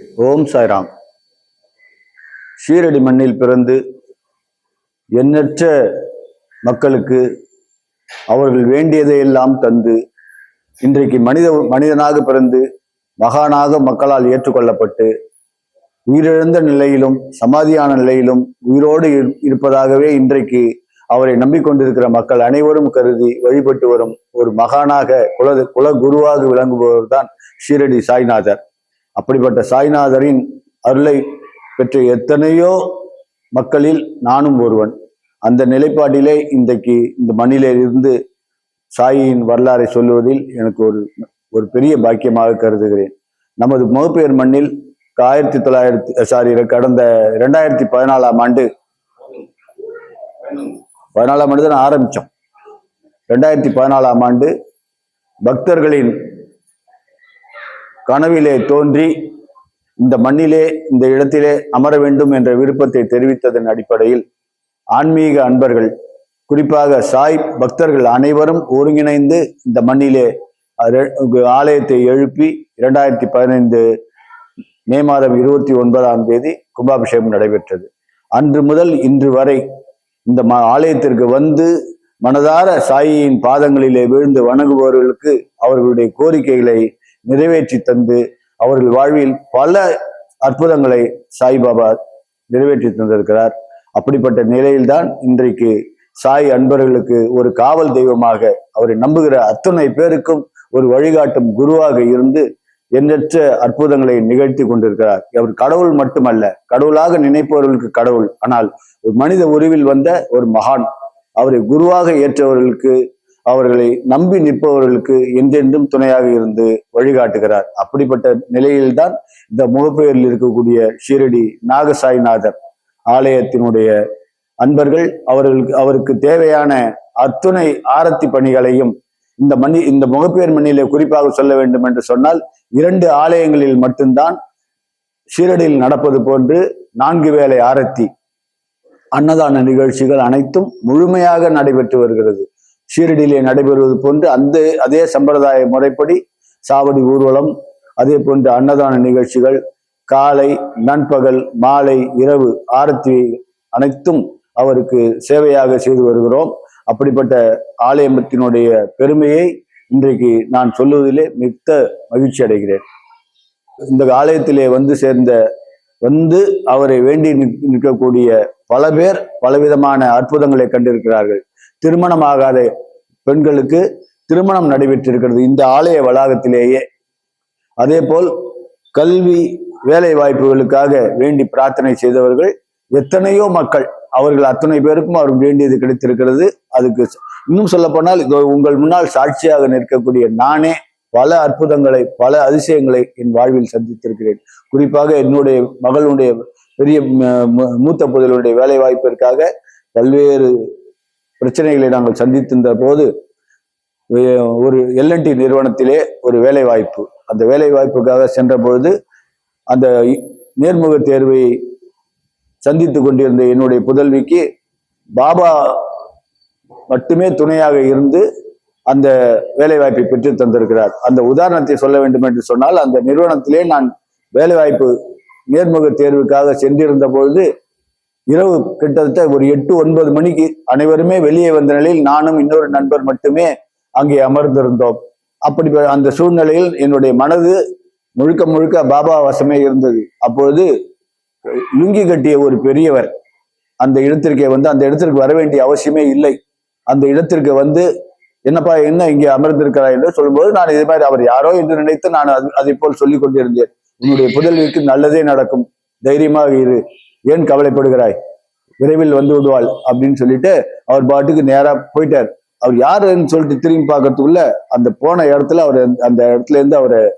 ஓம் சாய்ராம். ஷீரடி மண்ணில் பிறந்து எண்ணற்ற மக்களுக்கு அவர்கள் வேண்டியதை எல்லாம் தந்து இன்றைக்கு மனித மனிதனாக பிறந்து மகானாக மக்களால் ஏற்றுக்கொள்ளப்பட்டு உயிரிழந்த நிலையிலும் சமாதியான நிலையிலும் உயிரோடு இரு- இருப்பதாகவே இன்றைக்கு அவரை நம்பிக்கொண்டிருக்கிற மக்கள் அனைவரும் கருதி வழிபட்டு வரும் ஒரு மகானாக குல குல குருவாக விளங்குபவர் தான் ஷீரடி சாய்நாதர். அப்படிப்பட்ட சாய்நாதரின் அருளை பெற்ற எத்தனையோ மக்களில் நானும் ஒருவன். அந்த நிலைப்பாட்டிலே இன்றைக்கு இந்த மண்ணிலே இருந்து சாயின் வரலாறை சொல்லுவதில் எனக்கு ஒரு ஒரு பெரிய பாக்கியமாக கருதுகிறேன். நமது முகப்பெயர் மண்ணில் ஆயிரத்தி தொள்ளாயிரத்தி சாரி கடந்த ரெண்டாயிரத்தி பதினாலாம் ஆண்டு பதினாலாம் ஆண்டு தான் ஆரம்பித்தோம். ரெண்டாயிரத்தி பதினாலாம் ஆண்டு பக்தர்களின் கனவிலே தோன்றி இந்த மண்ணிலே இந்த இடத்திலே அமர வேண்டும் என்ற விருப்பத்தை தெரிவித்ததன் அடிப்படையில் ஆன்மீக அன்பர்கள் குறிப்பாக சாய் பக்தர்கள் அனைவரும் ஒருங்கிணைந்து இந்த மண்ணிலே ஆலயத்தை எழுப்பி இரண்டாயிரத்தி பதினைந்து மே மாதம் இருபத்தி ஒன்பதாம் தேதி கும்பாபிஷேகம் நடைபெற்றது. அன்று முதல் இன்று வரை இந்த ம ஆலயத்திற்கு வந்து மனதார சாயியின் பாதங்களிலே விழுந்து வணங்குபவர்களுக்கு அவர்களுடைய கோரிக்கைகளை நிறைவேற்றி தந்து அவர்கள் வாழ்வில் பல அற்புதங்களை சாய்பாபா நிறைவேற்றி தந்திருக்கிறார். அப்படிப்பட்ட நிலையில்தான் இன்றைக்கு சாய் அன்பர்களுக்கு ஒரு காவல் தெய்வமாக அவரை நம்புகிற அத்தனை பேருக்கும் ஒரு வழிகாட்டும் குருவாக இருந்து எண்ணற்ற அற்புதங்களை நிகழ்த்தி கொண்டிருக்கிறார். அவர் கடவுள் மட்டுமல்ல கடவுளாக நினைப்பவர்களுக்கு கடவுள். ஆனால் ஒரு மனித உருவில் வந்த ஒரு மகான் அவரை குருவாக ஏற்றவர்களுக்கு அவர்களை நம்பி நிற்பவர்களுக்கு என்றென்றும் துணையாக இருந்து வழிகாட்டுகிறார். அப்படிப்பட்ட நிலையில்தான் இந்த முகப்பெயரில் இருக்கக்கூடிய ஷீரடி நாகசாய்நாதர் ஆலயத்தினுடைய அன்பர்கள் அவர்களுக்கு அவருக்கு தேவையான அத்துணை ஆரத்தி பணிகளையும் இந்த மணி இந்த முகப்பேர் மண்ணிலே குறிப்பாக சொல்ல வேண்டும் என்று சொன்னால் இரண்டு ஆலயங்களில் மட்டும்தான் ஷீரடியில் நடப்பது போன்று நான்கு வேளை ஆரத்தி. அன்னதான நிகழ்ச்சிகள் அனைத்தும் முழுமையாக நடைபெற்று வருகிறது. ஷீரடியிலே நடைபெறுவது போன்று அந்த அதே சம்பிரதாய முறைப்படி சாவடி ஊர்வலம் அதே போன்று அன்னதான நிகழ்ச்சிகள் காலை நண்பகல் மாலை இரவு ஆரத்தி அனைத்தும் அவருக்கு சேவையாக செய்து வருகிறோம். அப்படிப்பட்ட ஆலயத்தினுடைய பெருமையை இன்றைக்கு நான் சொல்லுவதிலே மிக்க மகிழ்ச்சி அடைகிறேன். இந்த ஆலயத்திலே வந்து சேர்ந்த வந்து அவரை வேண்டி நிற்க- நிற்கக்கூடிய பல பேர் பலவிதமான அற்புதங்களை கண்டிருக்கிறார்கள். திருமணமாகாத பெண்களுக்கு திருமணம் நடைபெற்றிருக்கிறது இந்த ஆலய வளாகத்திலேயே. அதே போல் கல்வி வேலை வாய்ப்புகளுக்காக வேண்டி பிரார்த்தனை செய்தவர்கள் எத்தனையோ மக்கள் அவர்கள் அத்தனை பேருக்கும் அவர் வேண்டியது கிடைத்திருக்கிறது. அதுக்கு இன்னும் சொல்ல போனால் இதோ உங்கள் முன்னால் சாட்சியாக நிற்கக்கூடிய நானே பல அற்புதங்களை பல அதிசயங்களை என் வாழ்வில் சந்தித்திருக்கிறேன். குறிப்பாக என்னுடைய மகளுடைய பெரிய மூத்த புதலுடைய வேலை வாய்ப்பிற்காக பல்வேறு பிரச்சனைகளை நாங்கள் சந்தித்திருந்த போது ஒரு எல்என்டி நிறுவனத்திலே ஒரு வேலை வாய்ப்பு அந்த வேலை வாய்ப்புக்காக சென்ற பொழுது அந்த நேர்முக தேர்வை சந்தித்து கொண்டிருந்த என்னுடைய புதல்விக்கு பாபா மட்டுமே துணையாக இருந்து அந்த வேலை வாய்ப்பை பெற்று தந்திருக்கிறார். அந்த உதாரணத்தை சொல்ல வேண்டும் என்று சொன்னால் அந்த நிறுவனத்திலே நான் வேலைவாய்ப்பு நேர்முக தேர்வுக்காக சென்றிருந்த பொழுது இரவு கிட்டத்தட்ட ஒரு எட்டு ஒன்பது மணிக்கு அனைவருமே வெளியே வந்த நிலையில் நானும் இன்னொரு நண்பர் மட்டுமே அங்கே அமர்ந்திருந்தோம். அப்படி அந்த சூழ்நிலையில் என்னுடைய மனது முழுக்க முழுக்க பாபா வசமே இருந்தது. அப்பொழுது லுங்கி கட்டிய ஒரு பெரியவர் அந்த இடத்திற்கே வந்து அந்த இடத்திற்கு வர வேண்டிய அவசியமே இல்லை. அந்த இடத்திற்கு வந்து என்னப்பா என்ன இங்கே அமர்ந்திருக்கிறாய்? என்று சொல்லும்போது நான் இது மாதிரி அவர் யாரோ? என்று நினைத்து நான் அது அதை போல் சொல்லிக் கொண்டிருந்தேன். உன்னுடைய புதல்விக்கு நல்லதே நடக்கும். தைரியமாக இரு. ஏன் கவலைப்படுகிறாய்? விரைவில் வந்து விடுவாள் அப்படின்னு சொல்லிட்டு அவர் பாட்டுக்கு நேரா போயிட்டார். அவர் யாருன்னு சொல்லிட்டு திரும்பி பார்க்கறதுக்குள்ள அந்த போன இடத்துல அவர் அந்த- அந்த இடத்துல இருந்து அவரை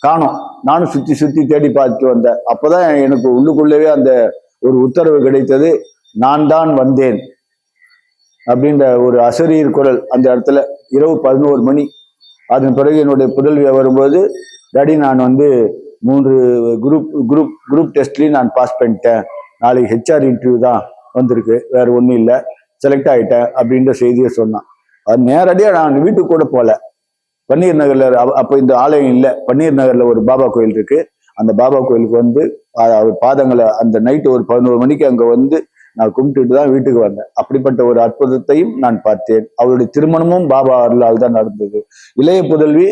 காணோம். நானும் சுத்தி சுத்தி தேடி பார்த்துட்டு வந்தேன். அப்பதான் எனக்கு உள்ளுக்குள்ளவே அந்த ஒரு உத்தரவு கிடைத்தது நான் தான் வந்தேன் அப்படின்ற ஒரு அசரீர் குரல் அந்த இடத்துல இரவு பதினோரு மணி. அதன் பிறகு என்னுடைய புதல்வி வரும்போது டாடி நான் வந்து மூன்று குரூப் குரூப் குரூப் டெஸ்ட்லையும் நான் பாஸ் பண்ணிட்டேன். நாளைக்கு ஹெச்ஆர் இன்டர்வியூ தான் வந்திருக்கு. வேற ஒன்றும் இல்லை. செலக்ட் ஆகிட்டேன் அப்படின்ற செய்தியை சொன்னான். அது நேரடியாக நான் வீட்டுக்கு கூட போகல பன்னீர் நகரில் அப்போ இந்த ஆலயம் இல்லை. பன்னீர் நகரில் ஒரு பாபா கோயில் இருக்கு. அந்த பாபா கோயிலுக்கு வந்து அவர் பாதங்களை அந்த நைட்டு ஒரு பதினோரு மணிக்கு அங்கே வந்து நான் கும்பிட்டுட்டு தான் வீட்டுக்கு வந்தேன். அப்படிப்பட்ட ஒரு அற்புதத்தையும் நான் பார்த்தேன். அவருடைய திருமணமும் பாபா அருளால் தான் நடந்தது. இளைய புதல்வி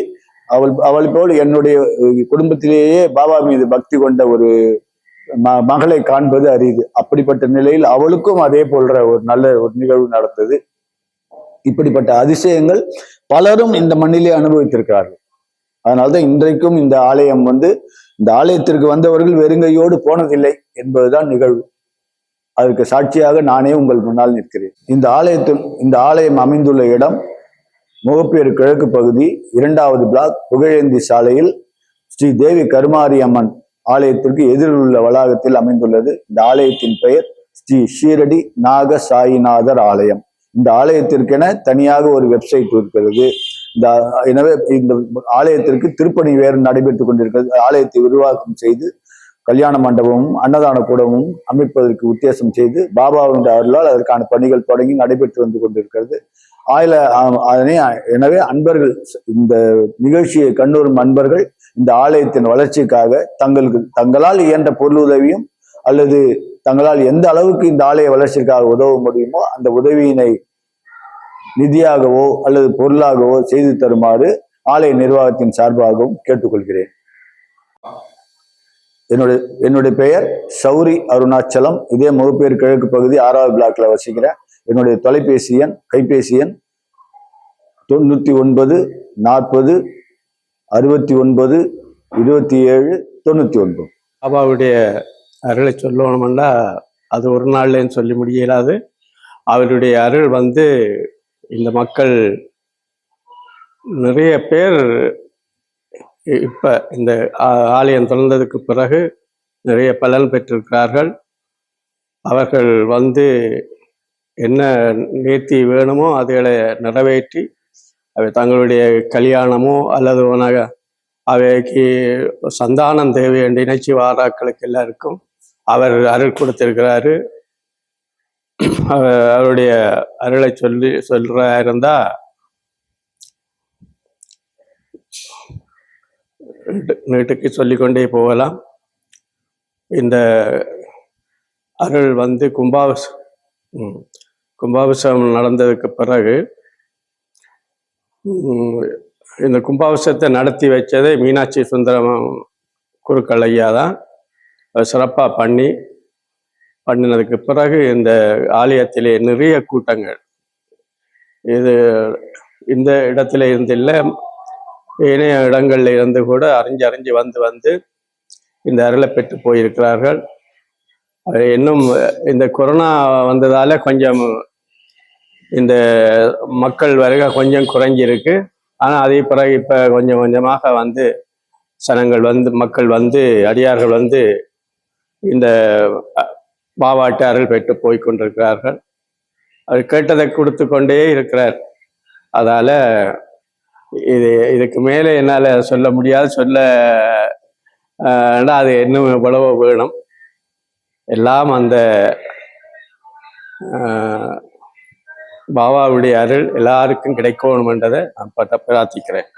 அவள் அவள் போல் என்னுடைய குடும்பத்திலேயே பாபா மீது பக்தி கொண்ட ஒரு ம- மகளை காண்பது அரிது. அப்படிப்பட்ட நிலையில் அவளுக்கும் அதே போன்ற ஒரு நல்ல ஒரு நிகழ்வு நடந்தது. இப்படிப்பட்ட அதிசயங்கள் பலரும் இந்த மண்ணிலே அனுபவித்திருக்கிறார்கள். அதனால்தான் இன்றைக்கும் இந்த ஆலயம் வந்து இந்த ஆலயத்திற்கு வந்தவர்கள் வெறுங்கையோடு போனதில்லை என்பதுதான் நிகழ்வு. அதற்கு சாட்சியாக நானே உங்கள் முன்னால் நிற்கிறேன். இந்த ஆலயத்தில் இந்த ஆலயம் அமைந்துள்ள இடம் முகப்பேறு கிழக்கு பகுதி இரண்டாவது பிளாக் புகழேந்தி சாலையில் ஸ்ரீ தேவி கருமாரி அம்மன் ஆலயத்திற்கு எதிரில் உள்ள வளாகத்தில் அமைந்துள்ளது. இந்த ஆலயத்தின் பெயர் ஸ்ரீ ஷீரடி நாக சாயிநாதர் ஆலயம். இந்த ஆலயத்திற்கென தனியாக ஒரு வெப்சைட் இருக்கிறது. இந்த எனவே இந்த ஆலயத்திற்கு திருப்பணி வேறு நடைபெற்றுக் கொண்டிருக்கிறது. ஆலயத்தை விரிவாக்கம் செய்து கல்யாண மண்டபமும் அன்னதான கூடமும் அமைப்பதற்கு உத்தேசம் செய்து பாபாவுடைய அருளால் அதற்கான பணிகள் தொடங்கி நடைபெற்று வந்து கொண்டிருக்கிறது. ஆயில அதனை எனவே அன்பர்கள் இந்த நிகழ்ச்சியை கண்ணூரும் அன்பர்கள் இந்த ஆலயத்தின் வளர்ச்சிக்காக தங்களுக்கு தங்களால் இயன்ற பொருளுதவியும் அல்லது தங்களால் எந்த அளவுக்கு இந்த ஆலய வளர்ச்சிக்காக உதவ முடியுமோ அந்த உதவியினை நிதியாகவோ அல்லது பொருளாகவோ செய்து தருமாறு ஆலய நிர்வாகத்தின் சார்பாகவும் கேட்டுக்கொள்கிறேன். என்னுடைய என்னுடைய பெயர் சௌரி அருணாச்சலம். இதே முகப்பேர் கிழக்கு பகுதி ஆறாவது பிளாக்ல வசிக்கிறேன் என்னுடைய தொலைபேசி எண் கைபேசி எண் தொண்ணூத்தி ஒன்பது நாற்பது அறுபத்தி ஒன்பது இருபத்தி ஏழு தொண்ணூத்தி ஒன்பது. பாபாவுடைய அருளை சொல்லணும்னா அது ஒரு நாள்லன்னு சொல்லி முடியலாது. அவருடைய அருள் வந்து இந்த மக்கள் நிறைய பேர் இப்போ இந்த ஆ- ஆலயம் திறந்ததுக்கு பிறகு நிறைய பலன் பெற்றிருக்கிறார்கள். அவர்கள் வந்து என்ன நேர்த்தி வேணுமோ அதுகளை நிறைவேற்றி அவை தங்களுடைய கல்யாணமோ அல்லது உனக அவைக்கு சந்தானம் தேவை என்று இணைச்சி வாராக்களுக்கு எல்லாருக்கும் அவர் அருள் கொடுத்திருக்கிறாரு. அவர் அவருடைய அருளை சொல்லி சொல்றா இருந்தால் நீட்டுக்கு சொல்லிக்கொண்டே போகலாம். இந்த அருள் வந்து கும்பாபிஷ கும்பாபிஷம் கும்பாபிஷேகம் நடந்ததுக்கு பிறகு இந்த கும்பாபிஷத்தை நடத்தி வச்சதே மீனாட்சி சுந்தரம் குருக்கள் ஐயா தான். சிறப்பாக பண்ணி பண்ணினதுக்கு பிறகு இந்த ஆலயத்திலே நிறைய கூட்டங்கள். இது இந்த இடத்துல இருந்து இணைய இடங்களில் இருந்து கூட அறிஞ்சு அறிஞ்சு வந்து வந்து இந்த அருளை பெற்று போயிருக்கிறார்கள். அது இன்னும் இந்த கொரோனா வந்ததால் கொஞ்சம் இந்த மக்கள் வருகை கொஞ்சம் குறைஞ்சிருக்கு. ஆனால் அதே பிறகு இப்போ கொஞ்சம் கொஞ்சமாக வந்து சனங்கள் வந்து மக்கள் வந்து அடியார்கள் வந்து இந்த பாவாட்டு அருள் பெற்று போய் கொண்டிருக்கிறார்கள். அவர் கேட்டதை கொடுத்து கொண்டே இருக்கிறார். அதால் இது இதுக்கு மேலே என்னால் சொல்ல முடியாது சொல்ல அது இன்னும் எவ்வளவோ வேணும். எல்லாம் அந்த ஆஹ், பாபாவுடைய அருள் எல்லாருக்கும் கிடைக்கணுமென்றதை நான் பிரார்த்திக்கிறேன்.